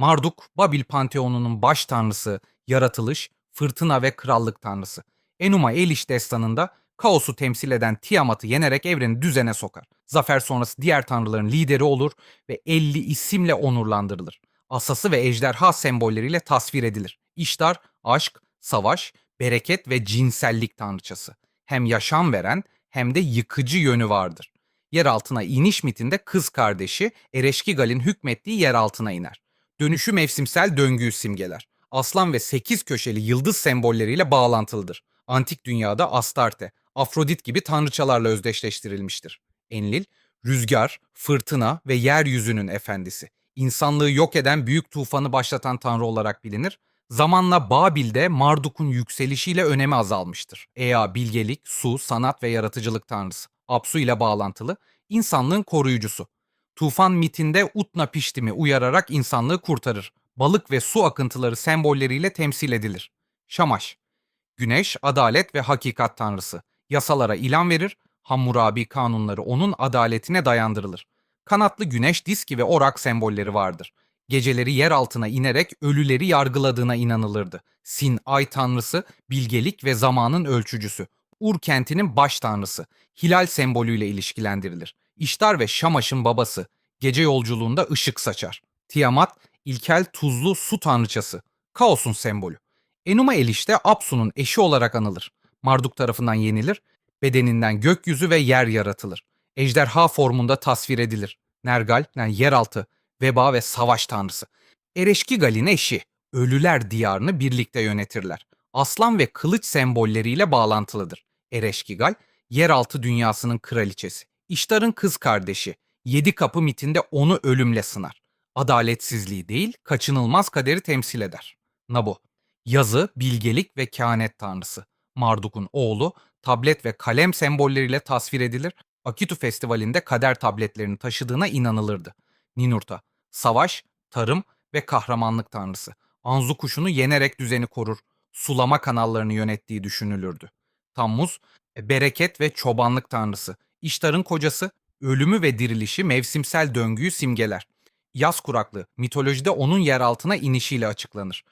Marduk, Babil panteonunun baş tanrısı, yaratılış, fırtına ve krallık tanrısı. Enuma Elish destanında kaosu temsil eden Tiamat'ı yenerek evreni düzene sokar. Zafer sonrası diğer tanrıların lideri olur ve 50 isimle onurlandırılır. Asası ve ejderha sembolleriyle tasvir edilir. İştar, aşk, savaş, bereket ve cinsellik tanrıçası. Hem yaşam veren hem de yıkıcı yönü vardır. Yer altına iniş mitinde kız kardeşi Ereşkigal'in hükmettiği yer altına iner. Dönüşü mevsimsel döngüyü simgeler. Aslan ve sekiz köşeli yıldız sembolleriyle bağlantılıdır. Antik dünyada Astarte, Afrodit gibi tanrıçalarla özdeşleştirilmiştir. Enlil, rüzgar, fırtına ve yeryüzünün efendisi. İnsanlığı yok eden büyük tufanı başlatan tanrı olarak bilinir. Zamanla Babil'de Marduk'un yükselişiyle önemi azalmıştır. Ea bilgelik, su, sanat ve yaratıcılık tanrısı. Apsu ile bağlantılı, insanlığın koruyucusu. Tufan mitinde Utna Piştim'i uyararak insanlığı kurtarır. Balık ve su akıntıları sembolleriyle temsil edilir. Şamaş, Güneş, adalet ve hakikat tanrısı. Yasalara ilan verir, Hammurabi kanunları onun adaletine dayandırılır. Kanatlı güneş diski ve orak sembolleri vardır. Geceleri yer altına inerek ölüleri yargıladığına inanılırdı. Sin, ay tanrısı, bilgelik ve zamanın ölçücüsü. Ur kentinin baş tanrısı. Hilal sembolüyle ilişkilendirilir. İştar ve Şamaş'ın babası. Gece yolculuğunda ışık saçar. Tiamat, ilkel tuzlu su tanrıçası. Kaosun sembolü. Enuma Elish de Apsu'nun eşi olarak anılır. Marduk tarafından yenilir, bedeninden gökyüzü ve yer yaratılır. Ejderha formunda tasvir edilir. Nergal, yani yeraltı, veba ve savaş tanrısı. Ereşkigal'in eşi, ölüler diyarını birlikte yönetirler. Aslan ve kılıç sembolleriyle bağlantılıdır. Ereşkigal, yeraltı dünyasının kraliçesi. İştar'ın kız kardeşi, yedi kapı mitinde onu ölümle sınar. Adaletsizliği değil, kaçınılmaz kaderi temsil eder. Nabu, yazı, bilgelik ve kehanet tanrısı. Marduk'un oğlu, tablet ve kalem sembolleriyle tasvir edilir. Akitu Festivali'nde kader tabletlerini taşıdığına inanılırdı. Ninurta, savaş, tarım ve kahramanlık tanrısı. Anzu kuşunu yenerek düzeni korur. Sulama kanallarını yönettiği düşünülürdü. Tammuz, bereket ve çobanlık tanrısı. İştar'ın kocası, ölümü ve dirilişi mevsimsel döngüyü simgeler. Yaz kuraklığı, mitolojide onun yer altına inişiyle açıklanır.